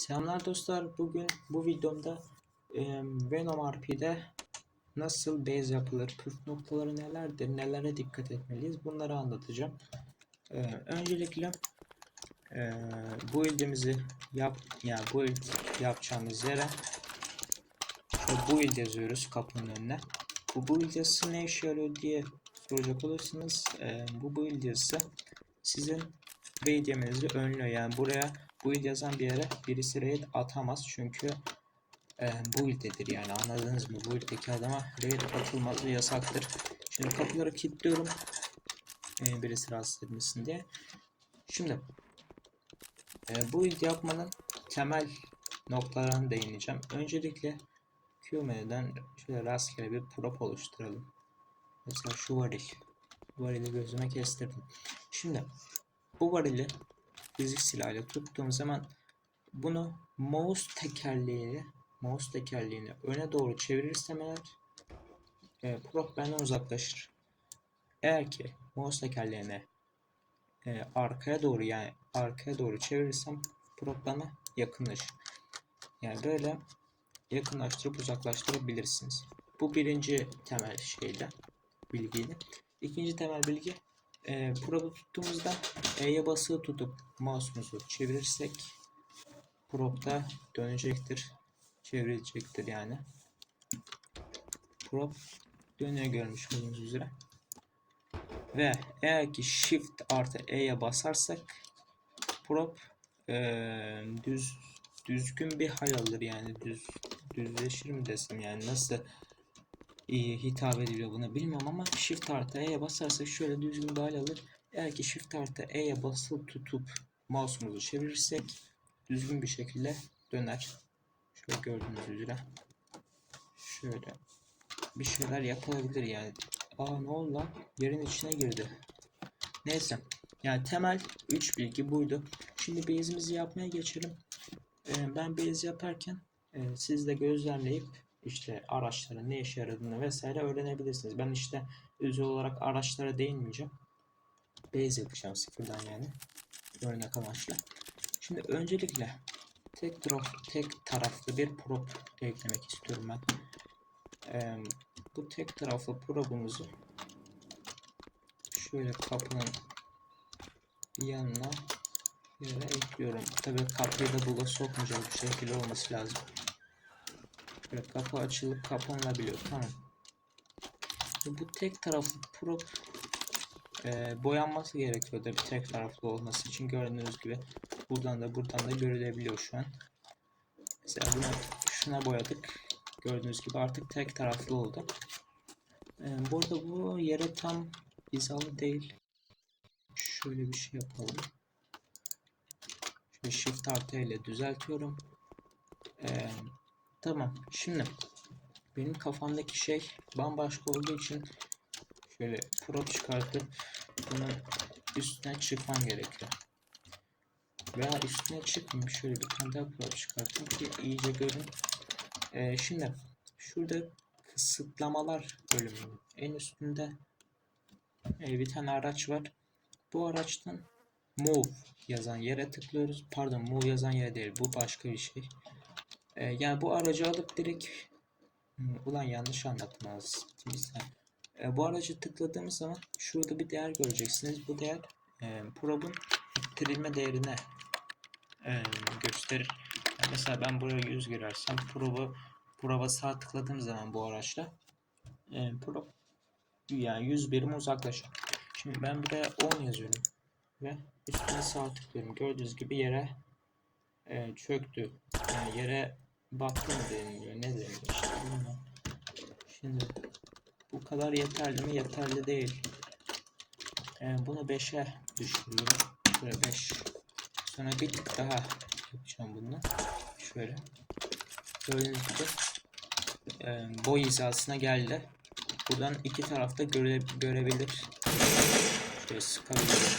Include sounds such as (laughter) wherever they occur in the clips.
Selamlar dostlar. Bugün bu videomda e, Venom RP'de nasıl base yapılır, püf noktaları nelerdir, nelere dikkat etmeliyiz bunları anlatacağım. E, öncelikle e, bu build'imizi yap, yani bu build yapacağımız yere bu build yazıyoruz kapının önüne. Bu build yazısı ne işe yarıyor diye soracak olursanız e, bu build yazısı sizin raid yemenizi önlüyor. Yani buraya build yazan bir yere birisi raid atamaz çünkü e, build'dedir yani anladınız mı? Build'deki adama raid atılması yasaktır. Şimdi kapıları kilitliyorum. E, birisi rahatsız etmesin diye. Şimdi e, build yapmanın temel noktalarına değineceğim. Öncelikle Qmenü'den şöyle rastgele bir prop oluşturalım. Mesela şu varil. Varili gözüme kestirdim. Şimdi bu varili fizik silahıyla tuttuğum zaman bunu mouse tekerleğiyle mouse tekerleğini öne doğru çevirirsem eğer e, prop benden uzaklaşır. Eğer ki mouse tekerleğini e, arkaya doğru yani arkaya doğru çevirirsem prop bana yakınlaşır. Yani böyle yakınlaştırıp uzaklaştırabilirsiniz. Bu birinci temel şeydi bilgiydi. İkinci temel bilgi e, probu tuttuğumuzda E'ye basılı tutup mouse'umuzu çevirirsek prop da dönecektir. Çevrilecektir yani. Prop dönüyor görmüş olduğunuz üzere. Ve eğer ki shift artı E'ye basarsak prop e, düz düzgün bir hal alır yani düz düzleşir mi desem yani nasıl hitap ediliyor buna bilmiyorum ama Shift artı E'ye basarsak şöyle düzgün bir hal alır. Eğer ki Shift artı E'ye basılı tutup mouse'umuzu çevirirsek düzgün bir şekilde döner. Şöyle gördüğünüz üzere. Şöyle bir şeyler yapılabilir yani. Aa ne oldu lan? Yerin içine girdi. Neyse. Yani temel 3 bilgi buydu. Şimdi base'imizi yapmaya geçelim. Ee, ben base yaparken e, siz de gözlemleyip işte araçların ne işe yaradığını vesaire öğrenebilirsiniz. Ben işte özel olarak araçlara değinmeyeceğim. Base yapacağım sıfırdan yani. Örnek amaçlı. Şimdi öncelikle tek, taraf, tek taraflı bir prop eklemek istiyorum ben. Ee, bu tek taraflı probumuzu şöyle kapının yanına yere ekliyorum. Tabii kapıyı da buga sokmayacak bir şekilde olması lazım. Böyle kapı açılıp kapanılabiliyor. Tamam. Bu tek taraflı prop e, boyanması gerekiyor da bir tek taraflı olması için gördüğünüz gibi buradan da buradan da görülebiliyor şu an. Mesela bunu şuna boyadık. Gördüğünüz gibi artık tek taraflı oldu. E, bu arada bu yere tam hizalı değil. Şöyle bir şey yapalım. Şöyle shift artı ile düzeltiyorum. Eee Tamam. Şimdi benim kafamdaki şey bambaşka olduğu için şöyle prop çıkartıp bunun üstüne çıkmam gerekiyor. Veya üstüne çıkmayayım. Şöyle bir tane daha prop çıkartayım ki iyice görün. Ee, şimdi şurada kısıtlamalar bölümünün en üstünde e, bir tane araç var. Bu araçtan move yazan yere tıklıyoruz. Pardon move yazan yere değil. Bu başka bir şey. E, yani bu aracı alıp direkt ulan yanlış anlattım az. E, bu aracı tıkladığımız zaman şurada bir değer göreceksiniz. Bu değer e, probun ittirilme değerine e, gösterir. Yani mesela ben buraya 100 girersem probu proba sağ tıkladığım zaman bu araçla e, prob yani 100 birim uzaklaşır. Şimdi ben buraya 10 yazıyorum ve üstüne sağ tıklıyorum. Gördüğünüz gibi yere e, çöktü. Yani yere baktı mı deniliyor ne deniliyor işte. Şimdi bu kadar yeterli mi? Yeterli değil. E, bunu 5'e düşürüyorum. Şöyle 5. Sonra bir tık daha yapacağım bunu. Şöyle. Gördüğünüz gibi e, boy hizasına geldi. Buradan iki tarafta göre, görebilir. Şöyle sıkabiliriz.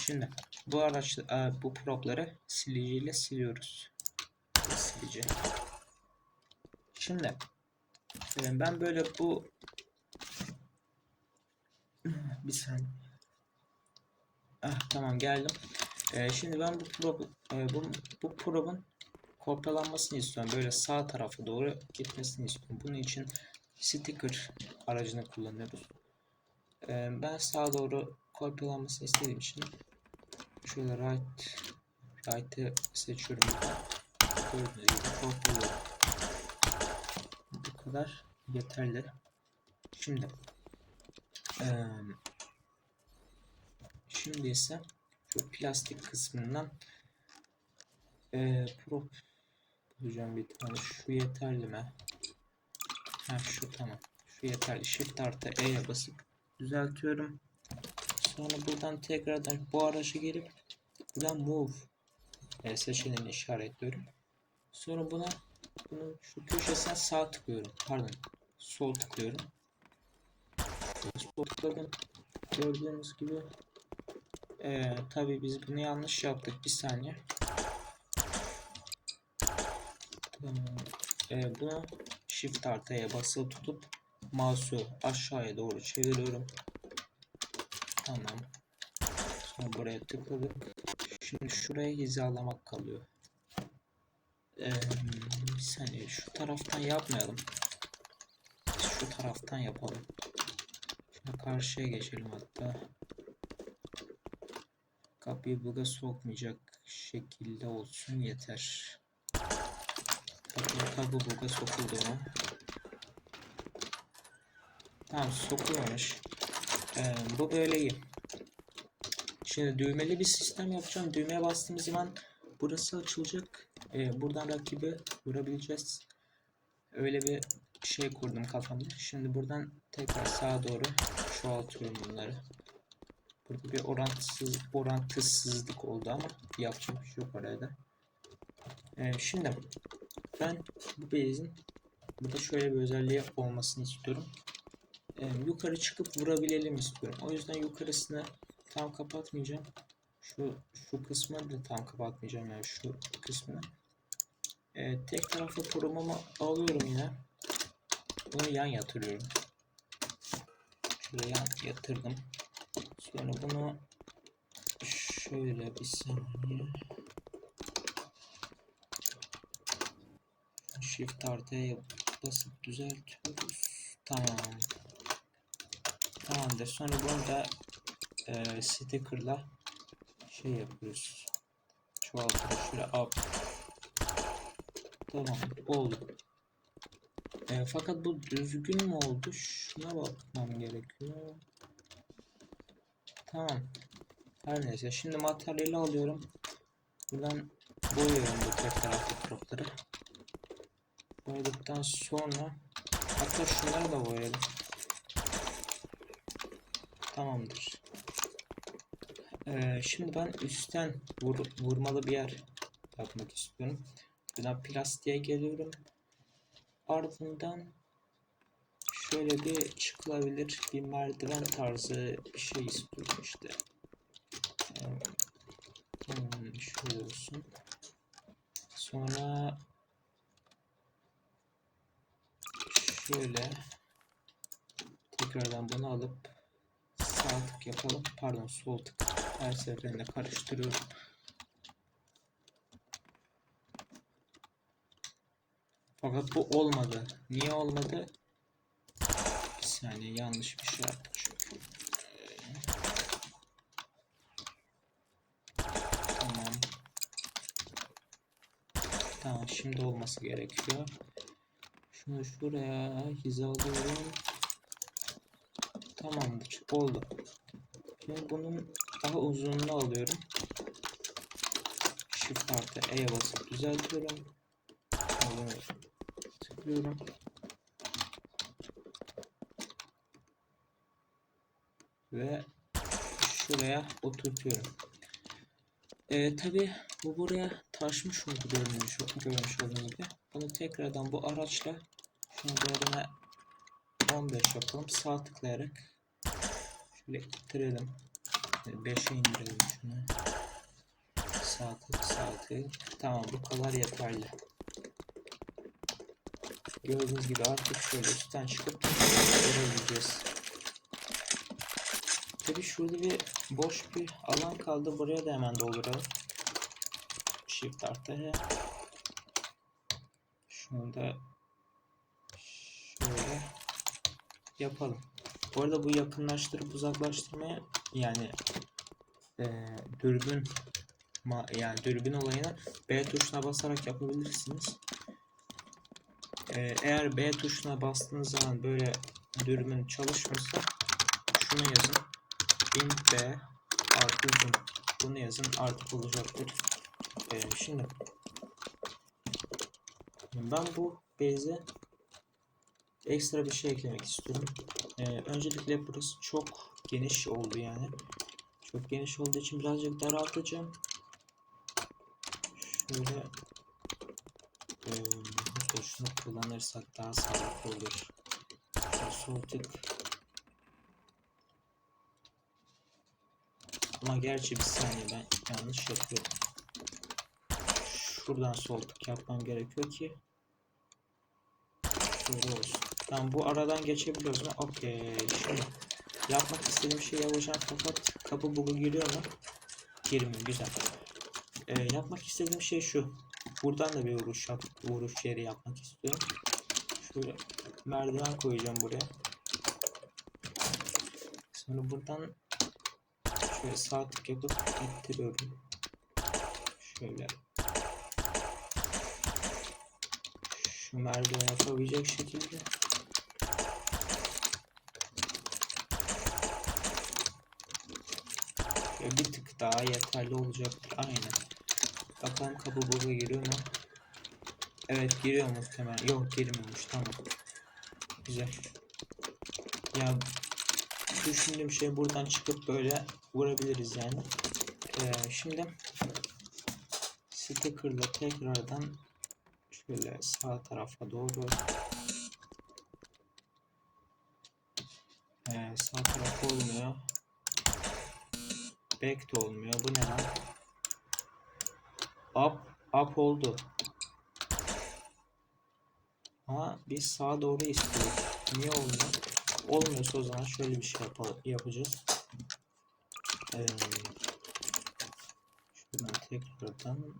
Şimdi bu araç bu propları siliciyle siliyoruz. Silici. Şimdi e, ben böyle bu (clears throat) bir saniye. Ah tamam geldim. Ee, şimdi ben bu prob e, bu, bu probun kopyalanmasını istiyorum. Böyle sağ tarafa doğru gitmesini istiyorum. Bunun için sticker aracını kullanıyoruz. Ee, ben sağa doğru kopyalanmasını istediğim için şöyle right right'ı seçiyorum. Gördüğünüz. Bu kadar yeterli. Şimdi eee, şimdi ise şu plastik kısmından eee prop bulacağım bir tane. Şu yeterli mi? Ha şu tamam. Şu yeterli. Shift artı E'ye basıp düzeltiyorum. Sonra buradan tekrardan bu araca gelip buradan move e, seçeneğini işaretliyorum. Sonra buna bunun şu köşesine sağ tıklıyorum. Pardon. Sol tıklıyorum. Sol tıkladım. Gördüğünüz gibi ee, tabii biz bunu yanlış yaptık. Bir saniye. Ee, bunu Shift artıya basılı tutup mouse'u aşağıya doğru çeviriyorum. Tamam. Sonra buraya tıkladık. Şimdi şuraya hizalamak kalıyor. Ee, bir saniye şu taraftan yapmayalım. Şu taraftan yapalım. Şuna karşıya geçelim hatta. Kapıyı buga sokmayacak şekilde olsun yeter. Bakın kapı buga sokuldu mu? Tamam sokulmamış. Ee, bu böyle iyi. Şimdi düğmeli bir sistem yapacağım. Düğmeye bastığımız zaman burası açılacak. Ee, buradan rakibi vurabileceğiz. Öyle bir şey kurdum kafamda. Şimdi buradan tekrar sağa doğru çoğaltıyorum bunları. Burada bir orantısız, orantısızlık oldu ama yapacak bir şey yok oraya da. Ee, şimdi ben bu base'in burada şöyle bir özelliği olmasını istiyorum. Ee, yukarı çıkıp vurabilelim istiyorum. O yüzden yukarısını tam kapatmayacağım. Şu şu kısmını da tam kapatmayacağım yani şu kısmını. Ee, tek taraflı kurumumu alıyorum yine. Bunu yan yatırıyorum. Yan yatırdım. Sonra bunu şöyle bir saniye. Shift artıya basıp düzeltiyoruz. Tamam. Tamamdır. Sonra bunu da e, sticker'la şey yapıyoruz. Çoğaltıyoruz. Şöyle up. Tamam. Oldu. E, fakat bu düzgün mü oldu? Şuna bakmam gerekiyor. Tamam. Her neyse. Şimdi materyali alıyorum. Buradan boyuyorum bu tek taraflı propları. Boyadıktan sonra hatta şunları da boyayalım. Tamamdır. Ee, şimdi ben üstten vur, vurmalı bir yer yapmak istiyorum. Buradan plastiğe geliyorum. Ardından şöyle bir çıkılabilir bir merdiven tarzı bir şey istiyorum işte. Hmm, şöyle olsun. Sonra şöyle tekrardan bunu alıp sağ tık yapalım. Pardon sol tık. Her seferinde karıştırıyorum. Fakat bu olmadı. Niye olmadı? Bir saniye yanlış bir şey yaptık çünkü. Tamam. Tamam şimdi olması gerekiyor. Şunu şuraya hizalıyorum. Tamamdır. Oldu. Şimdi bunun daha uzunluğunu alıyorum. Shift artı E'ye basıp düzeltiyorum. Tıklıyorum. Ve şuraya oturtuyorum. Ee, Tabi bu buraya taşmış oldu görmüş, görmüş olduğunuz gibi. Bunu tekrardan bu araçla şunu değerine 15 yapalım. Sağ tıklayarak şöyle ittirelim. 5'e indirelim şunu. Sağ tık. Tamam bu kadar yeterli. Gördüğünüz gibi artık şöyle üstten çıkıp görebileceğiz. Tabi şurada bir boş bir alan kaldı. Buraya da hemen dolduralım. Shift artı H. Şunu da şöyle yapalım. Bu arada bu yakınlaştırıp uzaklaştırmaya yani eee dürbün ma- yani dürbün olayını B tuşuna basarak yapabilirsiniz. Eee, eğer B tuşuna bastığınız zaman böyle dürbün çalışmıyorsa şunu yazın. int B artı zoom. Bunu yazın artık olacaktır. Eee, şimdi ben bu base'e ekstra bir şey eklemek istiyorum. Ee, öncelikle burası çok geniş oldu yani. Çok geniş olduğu için birazcık daraltacağım. Şöyle hatta şunu kullanırsak daha sağlıklı olur. Şöyle sol tık. Ama gerçi bir saniye ben yanlış yapıyorum. Şuradan sol tık yapmam gerekiyor ki Şöyle olsun. Tamam bu aradan geçebiliyoruz mu? Okey. Şimdi yapmak istediğim şeyi yapacağım fakat kapı bug'u giriyor mu? Girmiyor. Güzel. Ee, yapmak istediğim şey şu. Buradan da bir vuruş yap, vuruş yeri yapmak istiyorum. Şöyle merdiven koyacağım buraya. Sonra buradan şöyle sağ tık yapıp ittiriyorum. Şöyle şu merdiven yapabilecek şekilde Ve bir tık daha yeterli olacaktır. Aynen. Bakalım kapı burada giriyor mu? Evet giriyor muhtemelen. Yok girmiyormuş. Tamam. Güzel. Ya düşündüğüm şey buradan çıkıp böyle vurabiliriz yani. Ee, şimdi sticker'la tekrardan şöyle sağ tarafa doğru ee, sağ taraf olmuyor. Back de olmuyor. Bu ne lan? Up, up oldu. Ama biz sağa doğru istiyoruz. Niye olmuyor? Olmuyorsa o zaman şöyle bir şey yapalım, yapacağız. Ee, şuradan tekrardan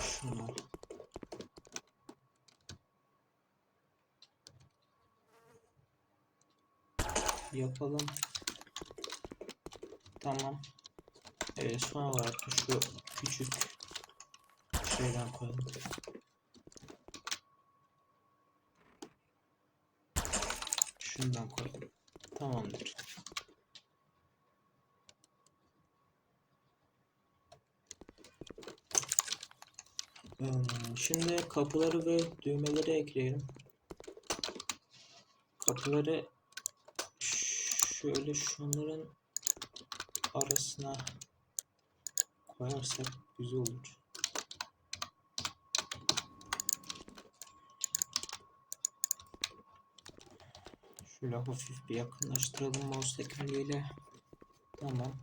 şunu yapalım. Tamam. Ee, son olarak şu küçük şeyden koyalım. Şundan koyalım. Tamamdır. Hmm, Şimdi kapıları ve düğmeleri ekleyelim. Kapıları şöyle şunların arasına koyarsak güzel olur. Şöyle hafif bir yakınlaştıralım mouse tekerleğiyle. Tamam.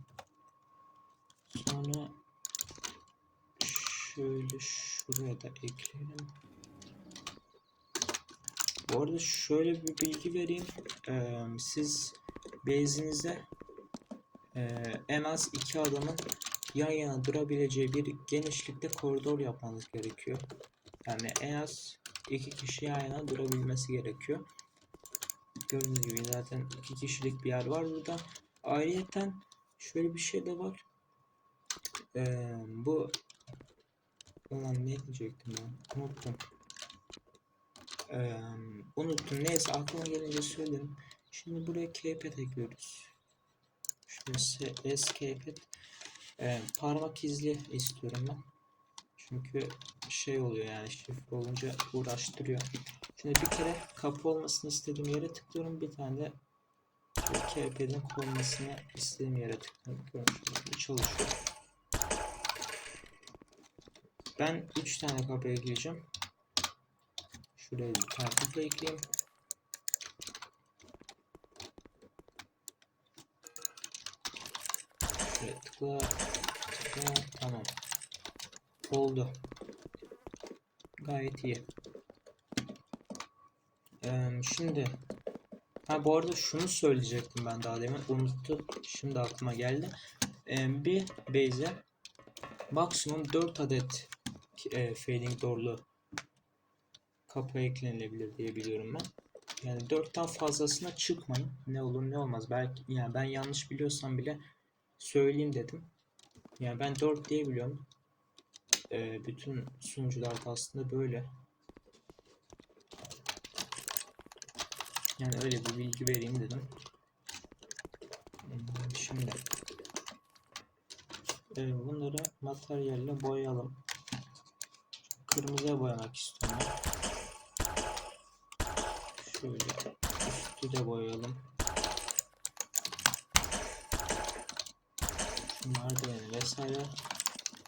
Sonra şöyle şuraya da ekleyelim. Bu arada şöyle bir bilgi vereyim. Ee, siz base'inize e, en az iki adamın yan yana durabileceği bir genişlikte koridor yapmanız gerekiyor. Yani en az iki kişi yan yana durabilmesi gerekiyor. Gördüğünüz gibi zaten iki kişilik bir yer var burada. Ayrıyeten şöyle bir şey de var. Ee, bu Ulan ne diyecektim ben? Unuttum. Ee, unuttum. Neyse aklıma gelince söylerim. Şimdi buraya keypad ekliyoruz. Şöyle S keypad. Ee, parmak izli istiyorum ben. Çünkü şey oluyor yani şifre olunca uğraştırıyor. Şimdi bir kere kapı olmasını istediğim yere tıklıyorum. Bir tane de keypad'in konmasını istediğim yere tıklıyorum. Görmüş çalışıyor. Ben 3 tane kapı ekleyeceğim. Şuraya bir tane ekleyeyim. Şöyle tıkla, tıkla, tamam. Oldu. Gayet iyi. Ee, şimdi Ha bu arada şunu söyleyecektim ben daha demin. Unuttum. Şimdi aklıma geldi. Ee, bir base'e maksimum 4 adet e, fading door'lu kapı eklenilebilir diye biliyorum ben. Yani 4'ten fazlasına çıkmayın. Ne olur ne olmaz. Belki yani ben yanlış biliyorsam bile söyleyeyim dedim. Yani ben 4 diye biliyorum. Ee, bütün sunucularda aslında böyle. Yani öyle bir bilgi vereyim dedim. Hmm, Şimdi e, bunları materyalle boyayalım. Kırmızıya boyamak istiyorum. Şöyle üstü de boyayalım. Şu merdiveni vesaire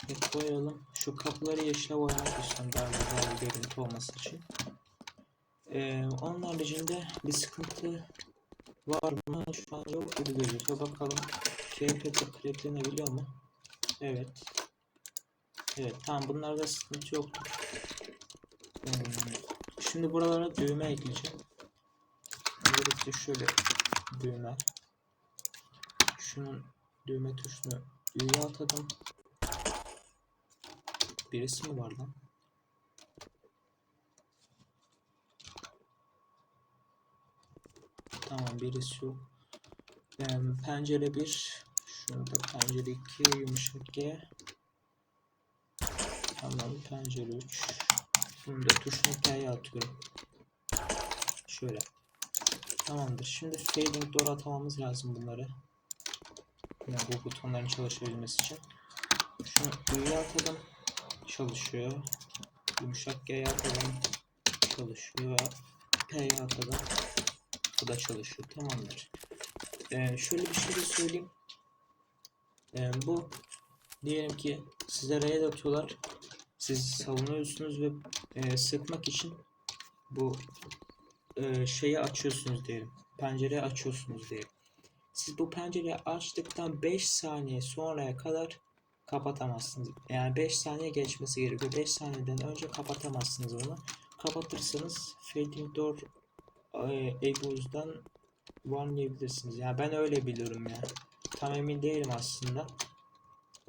hep boyayalım. Şu kapıları yeşile boyamak istiyorum daha güzel bir görüntü olması için. Ee, onun haricinde bir sıkıntı var mı? Şu an yok gibi gözüküyor. Bakalım keyfiyeti cracklenebiliyor mu? Evet. Evet tamam bunlarda sıkıntı yoktur. Hmm, Şimdi buralara düğme ekleyeceğim. Öncelikle şöyle düğme. Şunun düğme tuşunu üye atadım. Birisi mi var lan? Tamam birisi yok. Em, pencere 1 Şurada pencere 2 yumuşak G Tamam pencere 3 Bunu da tuşunu K'ye atıyorum. Şöyle. Tamamdır. Şimdi fading door atamamız lazım bunları. Yani bu butonların çalışabilmesi için. Şunu Ü'ye atalım. Çalışıyor. Yumuşak G'ye atalım. Çalışıyor. P'ye atalım. Bu da çalışıyor. Tamamdır. Ee, şöyle bir şey de söyleyeyim. Ee, bu diyelim ki size raid atıyorlar. Siz savunuyorsunuz ve e, sıkmak için bu e, şeyi açıyorsunuz diyelim. Pencereyi açıyorsunuz diyelim. Siz bu pencereyi açtıktan 5 saniye sonraya kadar kapatamazsınız. Yani 5 saniye geçmesi gerekiyor. 5 saniyeden önce kapatamazsınız bunu. Kapatırsanız fading door e, varlayabilirsiniz. Yani ben öyle biliyorum ya. Tam emin değilim aslında.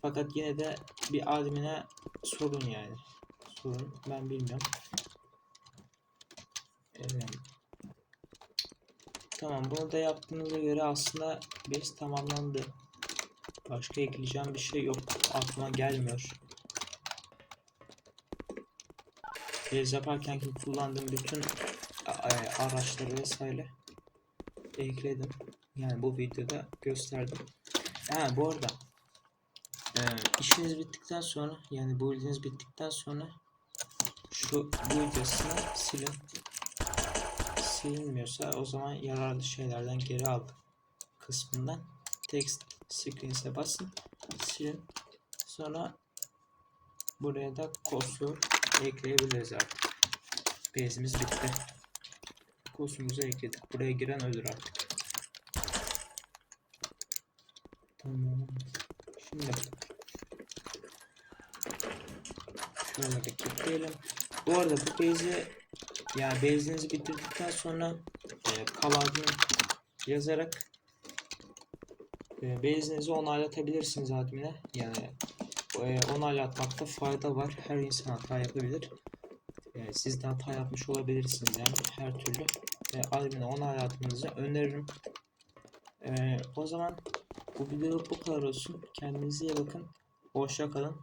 Fakat yine de bir admine sorun yani. Sorun ben bilmiyorum. Evet. Tamam bunu da yaptığınıza göre aslında base tamamlandı. Başka ekleyeceğim bir şey yok. Aklıma gelmiyor. Base yaparken kullandığım bütün araçları vesaire ekledim. Yani bu videoda gösterdim. Ha bu arada e, işiniz bittikten sonra yani bu build'iniz bittikten sonra şu bu videosunu silin. Silinmiyorsa o zaman yararlı şeylerden geri al kısmından text screens'e basın silin. Sonra buraya da kosur ekleyebiliriz artık. Base'imiz bitti. Kosumuzu ekledik. Buraya giren ölür artık. Tamam. Şimdi şöyle bir kilitleyelim. Bu arada bu base'i yani base'inizi bitirdikten sonra e, kaladını yazarak e, base'inizi onaylatabilirsiniz admine. Yani e, onaylatmakta fayda var. Her insan hata yapabilir. E, siz de hata yapmış olabilirsiniz yani her türlü. E, admine onaylatmanızı öneririm. E, o zaman bu videoluk bu kadar olsun. Kendinize iyi bakın. Hoşça kalın.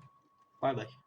Bay bay.